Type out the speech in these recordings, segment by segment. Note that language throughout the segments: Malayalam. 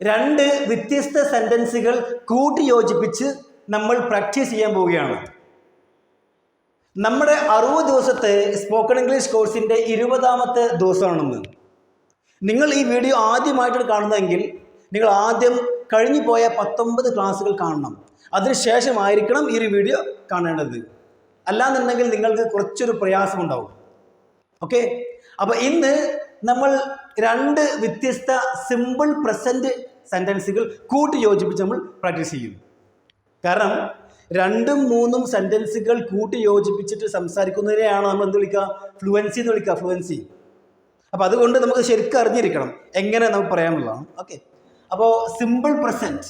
രണ്ട് വ്യത്യസ്ത സെന്റൻസുകൾ കൂട്ടി യോജിപ്പിച്ച് നമ്മൾ പ്രാക്ടീസ് ചെയ്യാൻ പോവുകയാണ്. നമ്മുടെ അറുപത് ദിവസത്തെ സ്പോക്കൺ ഇംഗ്ലീഷ് കോഴ്സിന്റെ ഇരുപതാമത്തെ ദിവസമാണെന്ന്. നിങ്ങൾ ഈ വീഡിയോ ആദ്യമായിട്ടാണ് കാണുന്നതെങ്കിൽ നിങ്ങൾ ആദ്യം കഴിഞ്ഞു പോയ പത്തൊമ്പത് ക്ലാസ്സുകൾ കാണണം. അതിനുശേഷമായിരിക്കണം ഈ ഒരു വീഡിയോ കാണേണ്ടത്. അല്ലാന്നുണ്ടെങ്കിൽ നിങ്ങൾക്ക് കുറച്ചൊരു പ്രയാസമുണ്ടാവും. ഓക്കെ അപ്പോൾ ഇന്ന് നമ്മൾ രണ്ട് വ്യത്യസ്ത സിമ്പിൾ പ്രസന്റ് സെന്റൻസുകൾ കൂട്ടി യോജിപ്പിച്ച് നമ്മൾ പ്രാക്ടീസ് ചെയ്യും. കാരണം രണ്ടും മൂന്നും സെന്റൻസുകൾ കൂട്ടി യോജിപ്പിച്ചിട്ട് സംസാരിക്കുന്നതിനെയാണ് നമ്മൾ എന്ത് വിളിക്കുക? ഫ്ലുവൻസി എന്ന് വിളിക്കുക ഫ്ലുവൻസി അപ്പോൾ അതുകൊണ്ട് നമുക്ക് ശരിക്കും അറിഞ്ഞിരിക്കണം. എങ്ങനെ നമുക്ക് പറയാനുള്ളതാണ് ഓക്കെ അപ്പോൾ സിമ്പിൾ പ്രസന്റ്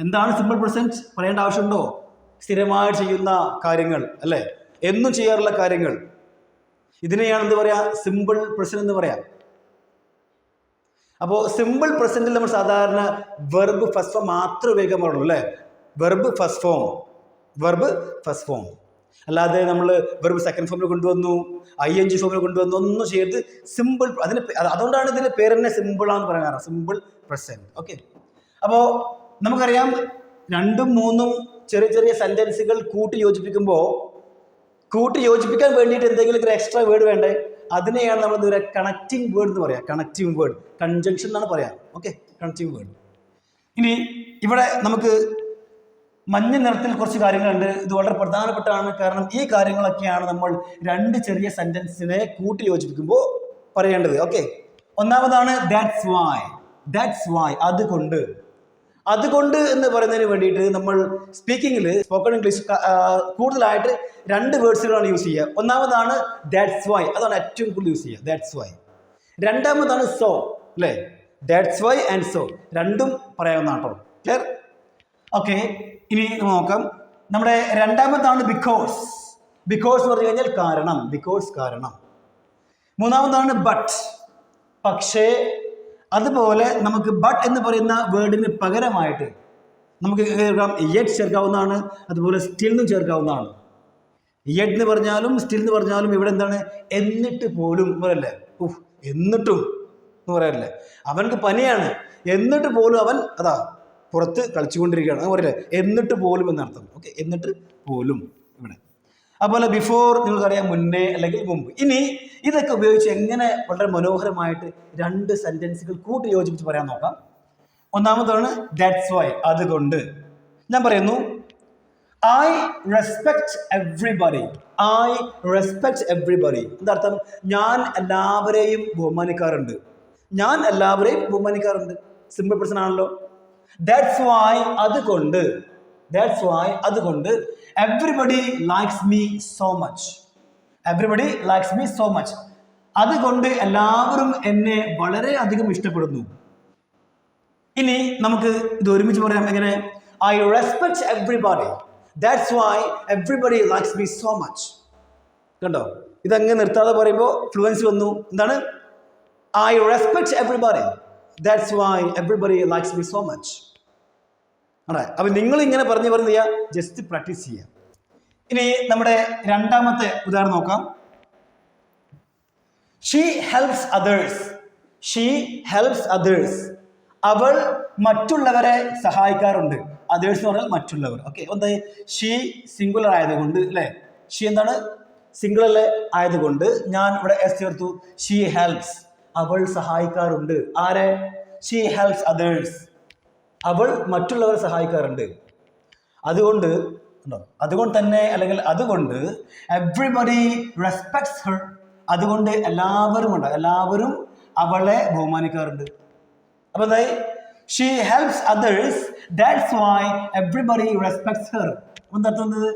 എന്താണ് സിമ്പിൾ പ്രസന്റ് പറയേണ്ട ആവശ്യമുണ്ടോ? സ്ഥിരമായി ചെയ്യുന്ന കാര്യങ്ങൾ അല്ലേ? എന്നും ചെയ്യാറുള്ള കാര്യങ്ങൾ. ഇതിനെയാണ് എന്ത് പറയാ? സിമ്പിൾ പ്രസന്റ് എന്ന് പറയാം. അപ്പോൾ സിമ്പിൾ പ്രസന്റിൽ നമ്മൾ സാധാരണ വെർബ് ഫസ്റ്റ് ഫോം മാത്രമേ ഉപയോഗിക്കാൻ പാടുള്ളൂ അല്ലേ? Verb first form verb first form അല്ലാതെ നമ്മൾ വെറും സെക്കൻഡ് ഫോമിൽ കൊണ്ടുവന്നു ഐ എൻ ജി ഫോമിൽ കൊണ്ടുവന്നു ഒന്നും ചെയ്ത് സിമ്പിൾ അതിന് അതുകൊണ്ടാണ് ഇതിന്റെ പേര് തന്നെ സിമ്പിളാന്ന് പറയാറ് സിമ്പിൾ പ്രസന്റ് ഓക്കെ അപ്പോൾ നമുക്കറിയാം രണ്ടും മൂന്നും ചെറിയ ചെറിയ സെന്റൻസുകൾ കൂട്ടി യോജിപ്പിക്കുമ്പോൾ കൂട്ടി യോജിപ്പിക്കാൻ വേണ്ടിയിട്ട് എന്തെങ്കിലും ഒരു എക്സ്ട്രാ വേർഡ് വേണ്ടേ? അതിനെയാണ് നമ്മൾ പറയുക കണക്റ്റിംഗ് വേർഡ് എന്ന് പറയാം. കണക്റ്റിംഗ് വേർഡ് കൺജങ്ഷൻ എന്നാണ് പറയാം. ഓക്കെ കണക്റ്റിംഗ് വേർഡ് ഇനി ഇവിടെ നമുക്ക് മഞ്ഞ നിറത്തിൽ കുറച്ച് കാര്യങ്ങളുണ്ട്. ഇത് വളരെ പ്രധാനപ്പെട്ടതാണ് കാരണം ഈ കാര്യങ്ങളൊക്കെയാണ് നമ്മൾ രണ്ട് ചെറിയ സെന്റൻസിനെ കൂട്ടി യോജിപ്പിക്കുമ്പോൾ പറയേണ്ടത്. ഓക്കെ ഒന്നാമതാണ് ദാറ്റ്സ് വൈ ദാറ്റ്സ് വൈ അതുകൊണ്ട് അതുകൊണ്ട് എന്ന് പറയുന്നതിന് വേണ്ടിയിട്ട് നമ്മൾ സ്പീക്കിങ്ങിൽ സ്പോക്കൺ ഇംഗ്ലീഷ് കൂടുതലായിട്ട് രണ്ട് വേർഡ്സുകളാണ് യൂസ് ചെയ്യുക. ഒന്നാമതാണ് ദാറ്റ്സ് വൈ അതാണ് ഏറ്റവും കൂടുതൽ യൂസ് ചെയ്യുക. ദാറ്റ്സ് വൈ രണ്ടാമതാണ് സോ അല്ലേ ദാറ്റ്സ് വൈ ആൻഡ് സോ രണ്ടും പറയാവുന്ന കേട്ടോ ക്ലിയർ ഓക്കെ ഇനി നോക്കാം. നമ്മുടെ രണ്ടാമതാണ് ബിക്കോസ് ബിക്കോസ് എന്ന് പറഞ്ഞു കഴിഞ്ഞാൽ കാരണം. ബിക്കോസ് കാരണം. മൂന്നാമതാണ് ബട്ട് പക്ഷേ അതുപോലെ നമുക്ക് ബട്ട് എന്ന് പറയുന്ന വേർഡിന് പകരമായിട്ട് നമുക്ക് ചേർക്കാം യെറ്റ് ചേർക്കാവുന്നതാണ്. അതുപോലെ സ്റ്റിൽ എന്നും ചേർക്കാവുന്നതാണ്. യെഡ് എന്ന് പറഞ്ഞാലും സ്റ്റിൽ എന്ന് പറഞ്ഞാലും ഇവിടെ എന്താണ്? എന്നിട്ട് പോലും പറയല്ലേ? ഉഫ് എന്നിട്ടും എന്ന് പറയല്ലേ? അവൻക്ക് പനിയാണ്. എന്നിട്ട് പോലും അവൻ അതാ പുറത്ത് കളിച്ചുകൊണ്ടിരിക്കുകയാണ്. പറയില്ലേ? എന്നിട്ട് പോലും എന്നർത്ഥം. ഓക്കെ എന്നിട്ട് പോലും. അതുപോലെ ബിഫോർ നിങ്ങൾക്കറിയാം മുന്നേ അല്ലെങ്കിൽ മുമ്പ്. ഇനി ഇതൊക്കെ ഉപയോഗിച്ച് എങ്ങനെ വളരെ മനോഹരമായിട്ട് രണ്ട് സെന്റൻസുകൾ കൂട്ടി യോജിപ്പിച്ച് പറയാൻ നോക്കാം. ഒന്നാമതാണ് ദാറ്റ്സ് വൈ അതുകൊണ്ട്. ഞാൻ പറയുന്നു I respect everybody I respect everybody എന്താർത്ഥം? ഞാൻ എല്ലാവരെയും ബഹുമാനിക്കാറുണ്ട്. ഞാൻ എല്ലാവരെയും ബഹുമാനിക്കാറുണ്ട്. സിമ്പിൾ പേഴ്സൺ ആണല്ലോ. ദാറ്റ്സ് വൈ അതുകൊണ്ട്. ദാറ്റ്സ് വൈ അതുകൊണ്ട് everybody likes me so much everybody likes me so much അതുകൊണ്ട് എല്ലാവരും എന്നെ വളരെ അധികം ഇഷ്ടപ്പെടുന്നു. ഇനി നമുക്ക് ഇത് ഒരുമിച്ച് പറയാം. എങ്ങനെ? I respect everybody that's why everybody likes me so much കണ്ടോ? ഇതങ്ങ് നിർത്താതെ പറയുമ്പോൾ ഫ്ലുവൻസി വന്നു. എന്താണ്? I respect everybody that's why everybody likes me so much ആണേ അപ്പം നിങ്ങൾ ഇങ്ങനെ പറഞ്ഞു പറഞ്ഞ് ചെയ്യുക ജസ്റ്റ് പ്രാക്ടീസ് ചെയ്യാം. ഇനി നമ്മുടെ രണ്ടാമത്തെ ഉദാഹരണം നോക്കാം. She helps others she helps others അവൾ മറ്റുള്ളവരെ സഹായിക്കാറുണ്ട്. അതേഴ്സ് എന്ന് പറഞ്ഞാൽ മറ്റുള്ളവർ. ഓക്കെ എന്താ ഷീ സിംഗുലർ ആയതുകൊണ്ട് അല്ലേ? ഷീ എന്താണ്? സിംഗുലർ ആയതുകൊണ്ട് ഞാൻ ഇവിടെ എസ് ചേർത്തു. ഷീ ഹെൽപ്സ് അവൾ സഹായിക്കാറുണ്ട്. ആരെ? ഷീ ഹെൽപ്സ് അതേഴ്സ് അവൾ മറ്റുള്ളവരെ സഹായിക്കാറുണ്ട്. അതുകൊണ്ട് അതുകൊണ്ട് തന്നെ അല്ലെങ്കിൽ അതുകൊണ്ട് എവ്രിബഡി റെസ്പെക്ട്സ് ഹർ അതുകൊണ്ട് എല്ലാവരും ഉണ്ട് എല്ലാവരും അവളെ ബഹുമാനിക്കാറുണ്ട്. അപ്പൊ എന്തായി? She helps others that's why everybody respects her എന്തർത്ഥത്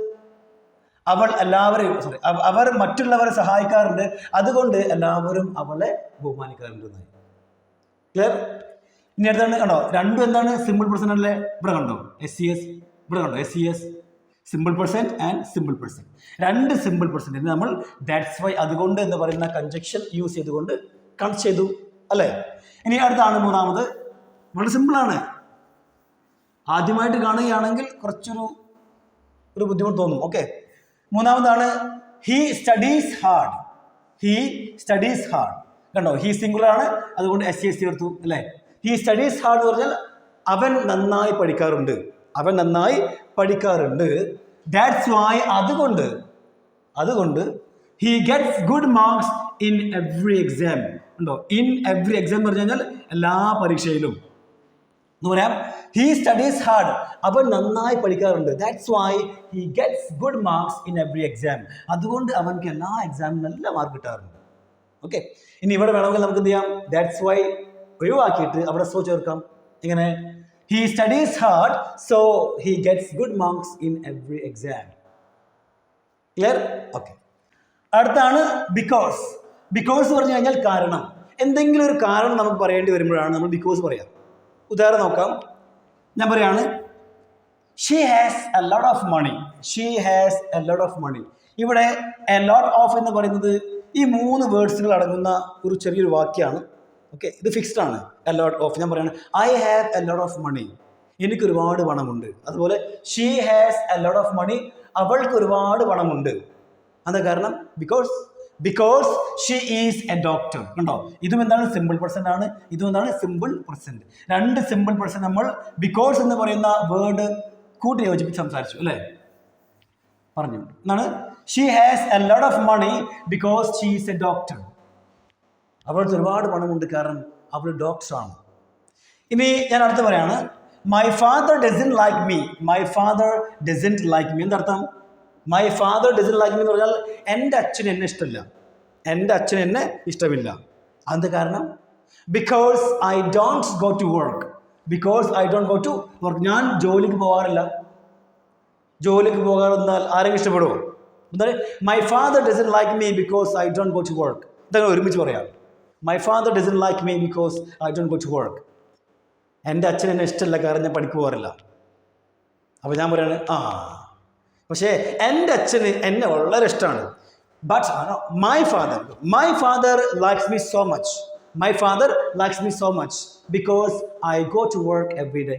അവൾ എല്ലാവരെയും സോറി അവർ മറ്റുള്ളവരെ സഹായിക്കാറുണ്ട്. അതുകൊണ്ട് എല്ലാവരും അവളെ ബഹുമാനിക്കാറുണ്ട് ക്ലിയർ ഇനി അടുത്താണ് കണ്ടോ രണ്ടും എന്താണ്? സിമ്പിൾ പേഴ്സൺ അല്ലേ ഇവിടെ കണ്ടോ എസ് സി എസ് ഇവിടെ കണ്ടോ S C S simple present and simple present രണ്ട് സിമ്പിൾ പെർസെന്റ് നമ്മൾ ദാറ്റ്സ് വൈ അതുകൊണ്ട് എന്ന് പറയുന്ന കൺജക്ഷൻ യൂസ് ചെയ്തുകൊണ്ട് കണക്ട് ചെയ്തു അല്ലേ? ഇനി അടുത്താണ് മൂന്നാമത്. വളരെ സിമ്പിളാണ് ആദ്യമായിട്ട് കാണുകയാണെങ്കിൽ കുറച്ചൊരു ഒരു ബുദ്ധിമുട്ട് തോന്നും. Okay മൂന്നാമതാണ് he studies hard he studies hard കണ്ടോ ഹി സിംഗുലർ ആണ്. അതുകൊണ്ട് എസ് സി എസ് സി എടുത്തു അല്ലേ? ഹി സ്റ്റഡീസ് ഹാർഡ് എന്ന് പറഞ്ഞാൽ അവൻ നന്നായി പഠിക്കാറുണ്ട്. അവൻ നന്നായി പഠിക്കാറുണ്ട്. ദാറ്റ്സ് വൈ അതുകൊണ്ട് അതുകൊണ്ട് he gets good marks in every exam ഉണ്ടോ? ഇൻ എവ്രി എക്സാം എന്ന് പറഞ്ഞു കഴിഞ്ഞാൽ എല്ലാ പരീക്ഷയിലും. എന്ന് പറയാം ഹി സ്റ്റഡീസ് ഹാർഡ് അവൻ നന്നായി പഠിക്കാറുണ്ട്. That's why he gets good marks in every exam അതുകൊണ്ട് അവൻക്ക് എല്ലാ എക്സാമിനും നല്ല മാർക്ക് കിട്ടാറുണ്ട്. ഓക്കെ ഇനി ഇവിടെ വേണമെങ്കിൽ നമുക്ക് എന്ത് ചെയ്യാം? ദാറ്റ്സ് വൈ ഒഴിവാക്കിയിട്ട് അവിടെ സോ ചേർക്കാം. ഇങ്ങനെ he studies hard so he gets good marks in every exam clear okay അടുത്താണ് ബിക്കോസ് ബിക്കോസ് പറഞ്ഞു കഴിഞ്ഞാൽ കാരണം. എന്തെങ്കിലും ഒരു കാരണം നമുക്ക് പറയേണ്ടി വരുമ്പോഴാണ് നമ്മൾ ബിക്കോസ് പറയാം. ഉദാഹരണം നോക്കാം. ഞാൻ പറയാണ് she has a lot of money she has a lot of money ഇവിടെ എ ലോട്ട് ഓഫ് എന്ന് പറയുന്നത് ഈ മൂന്ന് വേർഡ്സുകൾ അടങ്ങുന്ന ഒരു ചെറിയൊരു വാക്യമാണ് ഓക്കെ ഇത് ഫിക്സ്ഡ് ആണ്. എ ലോട്ട് ഓഫ് ഞാൻ പറയുന്നത് I have a lot of money എനിക്ക് ഒരുപാട് പണമുണ്ട്. അതുപോലെ she has a lot of money അവൾക്ക് ഒരുപാട് പണമുണ്ട്. അതാ കാരണം? Because because she is a doctor കണ്ടോ? ഇതും എന്താണ്? സിമ്പിൾ പെർസെന്റ് ആണ്. ഇതും എന്താണ്? സിമ്പിൾ പെർസെന്റ് രണ്ട് സിമ്പിൾ പെർസെന്റ് നമ്മൾ ബിക്കോസ് എന്ന് പറയുന്ന വേർഡ് കൂട്ടി യോജിപ്പിച്ച് സംസാരിച്ചു അല്ലേ? പറഞ്ഞു. എന്നാണ് she has a lot of money because she is a doctor അവൾക്ക് ഒരുപാട് പണമുണ്ട് കാരണം അവൾ ഡോക്ടറാണ് ഇനി ഞാൻ അടുത്ത് പറയാണ് my father doesn't like me my father doesn't like me എന്തർത്ഥം? My father doesn't like me എന്ന് പറഞ്ഞാൽ എന്റെ അച്ഛൻ എന്നെ ഇഷ്ടമില്ല. എന്റെ അച്ഛൻ എന്നെ ഇഷ്ടമില്ല. അത് കാരണം? Because I don't go to work because I don't go to work ഞാൻ ജോലിക്ക് പോകാറില്ല. ജോലിക്ക് പോകാറെന്നാൽ ആരെങ്കിലും ഇഷ്ടപ്പെടുമോ എന്താ my father doesn't like me because I don't go to work ഇതൊക്കെ ഒരുമിച്ച് പറയാം. My father doesn't like me because I don't go to work എന്റെ അച്ഛൻ എന്നെ ഇഷ്ടമല്ല കാരണം ഞാൻ പഠിക്ക് പോകാറില്ല അപ്പോൾ ഞാൻ പറയാണ് ആ. പക്ഷേ എന്റെ അച്ഛന് എന്നെ വളരെ ഇഷ്ടമാണ്. But my father my father likes me so much my father likes me so much because I go to work every day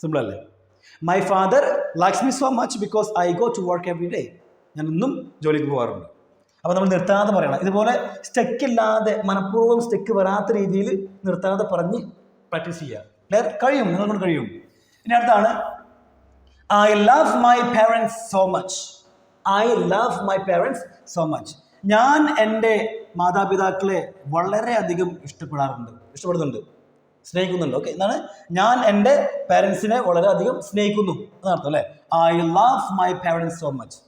simple അല്ലേ? My father likes me so much because I go to work every day ഞാൻ ഇന്നും ജോലിക്ക് പോകാറുണ്ട്. അപ്പോൾ നമ്മൾ നിർത്താതെ പറയണം. ഇതുപോലെ സ്റ്റെക്ക് ഇല്ലാതെ മനഃപൂർവം സ്റ്റെക്ക് വരാത്ത രീതിയിൽ നിർത്താതെ പറഞ്ഞ് പ്രാക്ടീസ് ചെയ്യുക. ക്ലിയർ കഴിയും. നിങ്ങൾ കൊണ്ട് കഴിയും. ഇനി അടുത്താണ് I love my parents so much I love my parents so much ഞാൻ എന്റെ മാതാപിതാക്കളെ വളരെയധികം ഇഷ്ടപ്പെടാറുണ്ട്. ഇഷ്ടപ്പെടുന്നുണ്ട്. സ്നേഹിക്കുന്നുണ്ട്. ഓക്കെ എന്താണ്? ഞാൻ എന്റെ പേരൻസിനെ വളരെയധികം സ്നേഹിക്കുന്നു. എന്നർത്ഥം അല്ലേ? I love my parents so much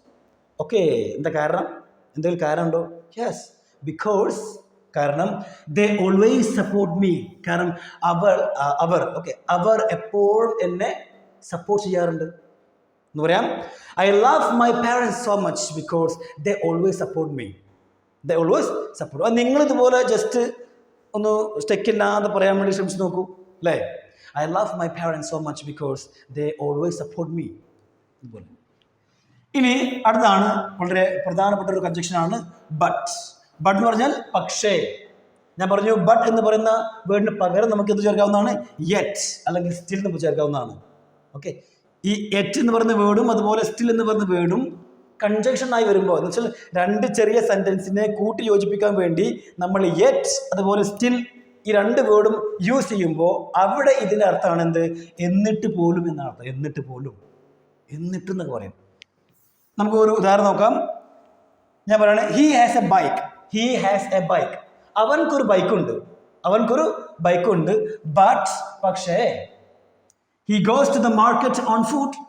okay എന്താ കാരണം? എന്തെങ്കിലും കാരണമുണ്ടോ? യെസ് ബിക്കോസ് കാരണം ദേ ഓൾവേസ് സപ്പോർട്ട് മീ കാരണം അവർ അവർ. ഓക്കെ അവർ എപ്പോഴും എന്നെ സപ്പോർട്ട് ചെയ്യാറുണ്ട്. എന്ന് പറയാം I love my parents so much because they always support me they always support അത് നിങ്ങളിതുപോലെ ജസ്റ്റ് ഒന്ന് സ്റ്റെക്ക് ഇല്ലാതെ പറയാൻ വേണ്ടി ശ്രമിച്ചു നോക്കൂ അല്ലേ? I love my parents so much because they always support me ഇതുപോലെ. ഇനി അടുത്താണ് വളരെ പ്രധാനപ്പെട്ട ഒരു കൺജക്ഷനാണ് ബട്ട് ബട്ട് എന്ന് പറഞ്ഞാൽ പക്ഷേ. ഞാൻ പറഞ്ഞു ബട്ട് എന്ന് പറയുന്ന വേർഡിന് പകരം നമുക്ക് എന്ത് ചേർക്കാവുന്നതാണ്? യെറ്റ് അല്ലെങ്കിൽ സ്റ്റിൽ നമുക്ക് ചേർക്കാവുന്നതാണ്. ഓക്കെ ഈ എറ്റ് എന്ന് പറയുന്ന വേർഡും അതുപോലെ സ്റ്റിൽ എന്ന് പറയുന്ന വേർഡും കൺജക്ഷൻ ആയി വരുമ്പോൾ എന്ന് വെച്ചാൽ രണ്ട് ചെറിയ സെന്റൻസിനെ കൂട്ടി യോജിപ്പിക്കാൻ വേണ്ടി നമ്മൾ യെറ്റ് അതുപോലെ സ്റ്റിൽ ഈ രണ്ട് വേർഡും യൂസ് ചെയ്യുമ്പോൾ അവിടെ ഇതിന്റെ അർത്ഥമാണ് എന്ത്? എന്നിട്ട് പോലും എന്നാണ് അർത്ഥം. എന്നിട്ട് പോലും. എന്നിട്ട് എന്നൊക്കെ പറയും. നമുക്ക് ഒരു ഉദാഹരണം നോക്കാം. ഞാൻ പറയുന്നത് he has a bike he has a bike അവൻക്കൊരു ബൈക്കുണ്ട്. അവൻക്കൊരു ബൈക്കുണ്ട്. ബട്ട് പക്ഷേ he goes to the market on foot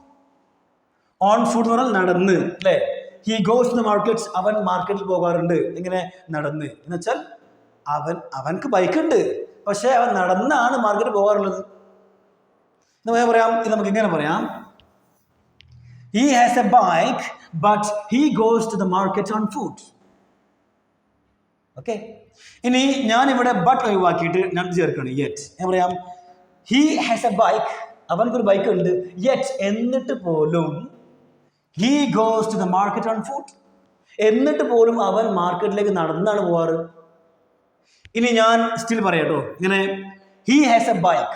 on foot എന്ന് പറഞ്ഞാൽ നടന്ന് അല്ലേ? He goes to the market അവൻ മാർക്കറ്റിൽ പോകാറുണ്ട്. ഇങ്ങനെ നടന്ന്. എന്ന് വെച്ചാൽ അവൻ അവൻക്ക് ബൈക്കുണ്ട്. പക്ഷേ അവൻ നടന്നാണ് മാർക്കറ്റിൽ പോകാറുള്ളത്. എന്ന് പറയാം? ഇത് നമുക്ക് ഇങ്ങനെ പറയാം. He has a bike, but he goes to the market on foot. Okay ഇനി ഞാൻ ഇവിടെ ബട്ട് ഒഴിവാക്കിയിട്ട് ഞാൻ ചേർക്കണം യെറ്റ് ഞാൻ പറയാം ഹി ഹാസ് എ ബൈക്ക് അവനക്കൊരു ബൈക്ക് ഉണ്ട്. യെറ്റ് എന്നിട്ട് പോലും he goes to the market on foot എന്നിട്ട് പോലും അവൻ മാർക്കറ്റിലേക്ക് നടന്നാണ് പോവാറ് ഇനി ഞാൻ സ്റ്റിൽ പറയാട്ടോ. ഇങ്ങനെ he has a bike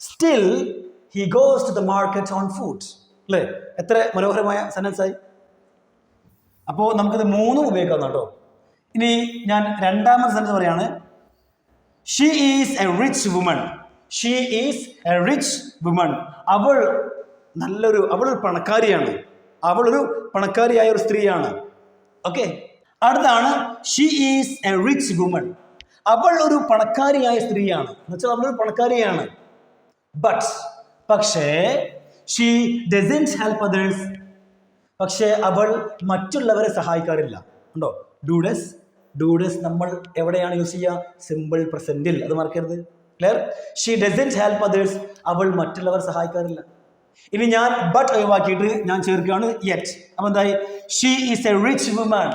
still he goes to the market on foot അല്ലേ? എത്ര മനോഹരമായ സെന്റൻസ് ആയി? അപ്പോ നമുക്കിത് മൂന്നും ഉപയോഗിക്കാം കേട്ടോ ഇനി ഞാൻ രണ്ടാമത്തെ സെന്റൻസ് പറയാണ്. She is a rich woman she is a rich woman അവൾ നല്ലൊരു അവൾ ഒരു പണക്കാരിയാണ്. ഒരു പണക്കാരിയായ ഒരു സ്ത്രീയാണ്. ഓക്കെ അടുത്താണ് she is a rich woman അവൾ ഒരു പണക്കാരിയായ സ്ത്രീയാണ്. എന്നുവെച്ചാൽ അവളൊരു പണക്കാരിയാണ്. ബട്ട് പക്ഷേ ഷീ ഡസന്റ് ഹെൽപ്പ് അതേഴ്സ് പക്ഷേ അവൾ മറ്റുള്ളവരെ സഹായിക്കാറില്ല. ഉണ്ടോ? ഡൂഡസ് ഡൂഡസ് നമ്മൾ എവിടെയാണ് യൂസ് ചെയ്യുക? സിമ്പിൾ പ്രസന്റിൽ അത് മറക്കരുത്. Clear she doesn't help others അവൾ മറ്റുള്ളവർ സഹായിക്കാറില്ല. ഇനി ഞാൻ ബട്ട് ഒഴിവാക്കിയിട്ട് ഞാൻ ചേർക്കുകയാണ് യെറ്റ് അപ്പം എന്തായി? She is a rich woman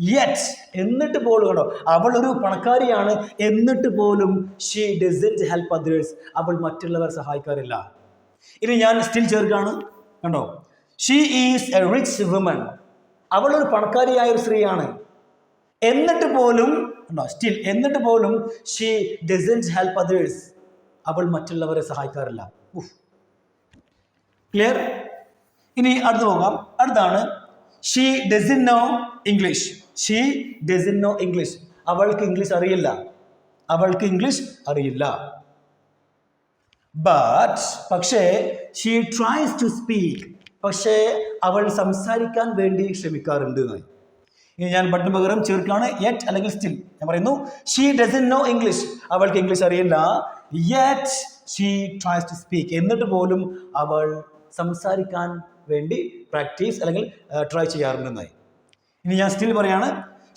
yet എന്നിട്ട് പോലും കണ്ടോ? അവൾ ഒരു പണക്കാരിയാണ്. എന്നിട്ട് പോലും ഷീ ഡസന്റ് ഹെൽപ്പ് അതേഴ്സ് അവൾ മറ്റുള്ളവർ സഹായിക്കാറില്ല. ഇനി ഞാൻ സ്റ്റിൽ ചേർക്കുകയാണ്. കണ്ടോ? She is a rich woman അവൾ ഒരു പണക്കാരിയായ ഒരു സ്ത്രീയാണ്. എന്നിട്ട് പോലും കണ്ടോ? സ്റ്റിൽ എന്നിട്ട് പോലും ഷീ ഡസന്റ് ഹെൽപ്പ് അതേഴ്സ് അവൾ മറ്റുള്ളവരെ സഹായിക്കാറില്ല. ക്ലിയർ ഇനി അടുത്ത് പോകാം. അടുത്താണ് she doesn't know English she doesn't know English അവൾക്ക് ഇംഗ്ലീഷ് അറിയില്ല. അവൾക്ക് ഇംഗ്ലീഷ് അറിയില്ല. ബട്ട് പക്ഷേ ഷീ ട്രൈസ് ടു സ്പീക്ക് പക്ഷേ അവൾ സംസാരിക്കാൻ വേണ്ടി ശ്രമിക്കാറുണ്ട് എന്നായി ഇനി ഞാൻ ബട്ടിന് പകരം ചേർക്കുകയാണ്. യെറ്റ് അല്ലെങ്കിൽ സ്റ്റിൽ ഞാൻ പറയുന്നു ഷീ ഡസൻ നോ ഇംഗ്ലീഷ് അവൾക്ക് ഇംഗ്ലീഷ് അറിയില്ല. Yet she tries to speak എന്നിട്ട് പോലും അവൾ സംസാരിക്കാൻ വേണ്ടി പ്രാക്ടീസ് അല്ലെങ്കിൽ ട്രൈ ചെയ്യാറുണ്ടെന്നായി ഇനി ഞാൻ സ്റ്റിൽ പറയാണ്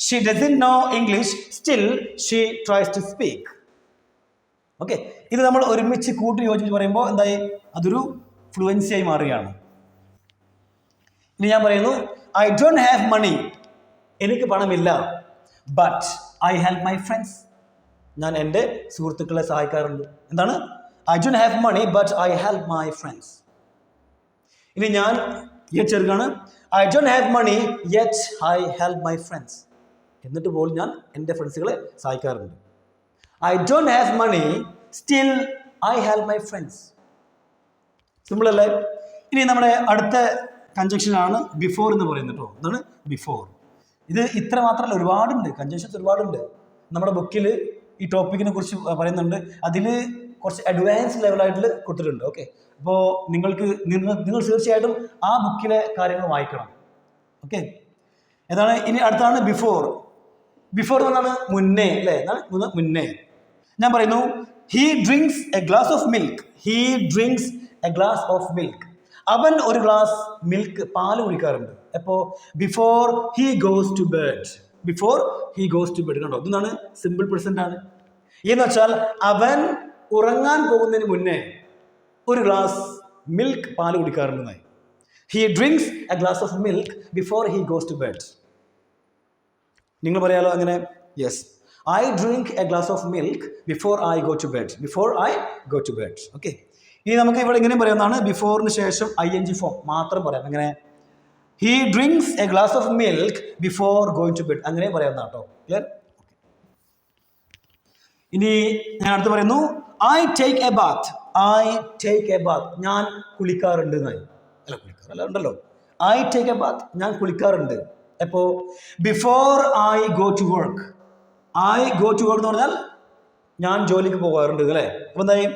she doesn't know English still she tries to speak okay ഇത് നമ്മൾ ഒരുമിച്ച് കൂട്ടി യോജിച്ച് പറയുമ്പോൾ എന്തായി? അതൊരു ഫ്ലുവൻസി ആയി മാറുകയാണ്. ഇനി ഞാൻ പറയുന്നു ഐ ഡോണ്ട് ഹാവ് മണി എനിക്ക് പണമില്ല. But I help my friends ഞാൻ എന്റെ സുഹൃത്തുക്കളെ സഹായിക്കാറുണ്ട്. എന്താണ്? I don't have money but I help my friends ഇനി ഞാൻ yet ചേർക്കാണ് I don't have money yet I help my friends എന്നിട്ട് പോലും ഞാൻ എന്റെ ഫ്രണ്ട്സുകളെ സഹായിക്കാറുണ്ട്. I don't have money still I have my friends simple ഇനി നമ്മുടെ അടുത്ത കഞ്ചക്ഷനാണ് ബിഫോർ എന്ന് പറയുന്നത് കേട്ടോ എന്താണ് ബിഫോർ ഇത് ഇത്ര മാത്രമല്ല ഒരുപാടുണ്ട്. കഞ്ചക്ഷൻസ് ഒരുപാടുണ്ട്. നമ്മുടെ ബുക്കിൽ ഈ ടോപ്പിക്കിനെ കുറിച്ച് പറയുന്നുണ്ട്. അതിൽ കുറച്ച് അഡ്വാൻസ് ലെവലായിട്ട് കൊടുത്തിട്ടുണ്ട്. ഓക്കെ അപ്പോൾ നിങ്ങൾക്ക് നിങ്ങൾ നിങ്ങൾ തീർച്ചയായിട്ടും ആ ബുക്കിലെ കാര്യങ്ങൾ വായിക്കണം. ഓക്കെ ഏതാണ്? ഇനി അടുത്താണ് ബിഫോർ ബിഫോർ എന്നാണ് മുന്നേ അല്ലേ? എന്നാണ് മുന്നേ. ഞാൻ പറയുന്നു he drinks a glass of milk he drinks a glass of milk അവൻ ഒരു ഗ്ലാസ് മിൽക്ക് പാൽ കുടിക്കാറുണ്ട്. അപ്പോൾ before he goes to bed before he goes to bed കണ്ടോ? ഇതെന്താണ്? സിമ്പിൾ പ്രസന്റ് ആണ്. എന്ന് വെച്ചാൽ അവൻ ഉറങ്ങാൻ പോകുന്നതിന് മുന്നേ ഒരു ഗ്ലാസ് മിൽക്ക് പാൽ കുടിക്കാറുണ്ടെന്നായി. He drinks a glass of milk before he goes to bed നിങ്ങൾ പറയാലോ അങ്ങനെ? Yes I drink a glass of milk before I go to bed before I go to bed okay ഇനി നമുക്ക് ഇവിടെ ഇങ്ങനെ പറയുന്നതാണ് ബിഫോറിന് ശേഷം ഐ എൻ ജി ഫോം മാത്രം പറയാം. അങ്ങനെ he drinks a glass of milk before going to bed അങ്ങനെ പറയാം കേട്ടോ ക്ലിയർ ഇനി ഞാൻ അടുത്ത് പറയുന്നു I take a bath I take a bath ഞാൻ കുളിക്കാറുണ്ട് അല്ല കുളിക്കാറല്ല ഉണ്ടല്ലോ. ഐ ടേക്ക് എ ബാത്ത് ഞാൻ കുളിക്കാറുണ്ട്. അപ്പോൾ before I go to work I go to work എന്ന് പറഞ്ഞാൽ ഞാൻ ജോലിക്ക് പോകാറുണ്ട് അല്ലേ? അപ്പോൾ എന്തായി?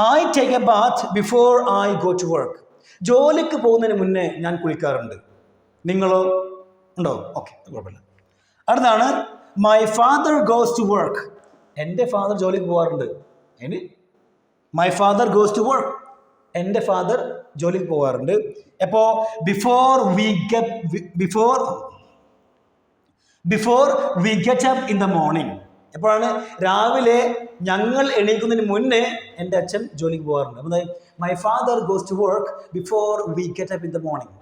I take a bath before I go to work ജോലിക്ക് പോകുന്നതിന് മുന്നേ ഞാൻ കുളിക്കാറുണ്ട്. നിങ്ങളോ? ഉണ്ടോ? ഓക്കെ കുഴപ്പമില്ല. അടുത്താണ് my father goes to work എന്റെ ഫാദർ ജോലിക്ക് പോകാറുണ്ട്. അതിന് my father goes to work എന്റെ ഫാദർ ജോലിക്ക് പോകാറുണ്ട്. അപ്പോൾ before we get before before we get up in the morning എപ്പോഴാണ്? രാവിലെ ഞങ്ങൾ എണീക്കുന്നതിന് മുന്നേ എന്റെ അച്ഛൻ ജോലിക്ക് പോകാറുണ്ട്. അപ്പോൾ my father goes to work before we get up in the morning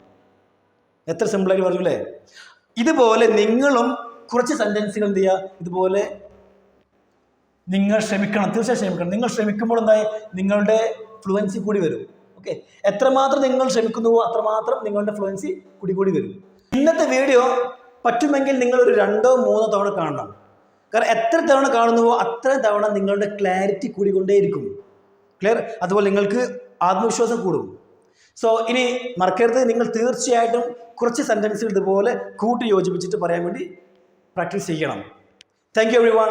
എത്ര സിമ്പിളായിട്ട് പറഞ്ഞു അല്ലേ ഇതുപോലെ നിങ്ങളും കുറച്ച് സെന്റൻസുകൾ എന്ത് ചെയ്യുക? ഇതുപോലെ നിങ്ങൾ ശ്രമിക്കണം. തീർച്ചയായും ശ്രമിക്കണം. നിങ്ങൾ ശ്രമിക്കുമ്പോൾ എന്തായി? നിങ്ങളുടെ ഫ്ലുവൻസി കൂടി വരും. ഓക്കെ എത്രമാത്രം നിങ്ങൾ ശ്രമിക്കുന്നുവോ അത്രമാത്രം നിങ്ങളുടെ ഫ്ലുവൻസി കൂടി കൂടി വരും. ഇന്നത്തെ വീഡിയോ പറ്റുമെങ്കിൽ നിങ്ങൾ ഒരു രണ്ടോ മൂന്നോ തവണ കാണണം. കാരണം എത്ര തവണ കാണുന്നുവോ അത്ര തവണ നിങ്ങളുടെ ക്ലാരിറ്റി കൂടിക്കൊണ്ടേയിരിക്കും. ക്ലിയർ അതുപോലെ നിങ്ങൾക്ക് ആത്മവിശ്വാസം കൂടും. സോ ഇനി മറക്കരുത്. നിങ്ങൾ തീർച്ചയായിട്ടും കുറച്ച് സെന്റൻസുകൾ ഇതുപോലെ കൂട്ടി യോജിപ്പിച്ചിട്ട് പറയാൻ വേണ്ടി പ്രാക്ടീസ് ചെയ്യണം. Thank you every one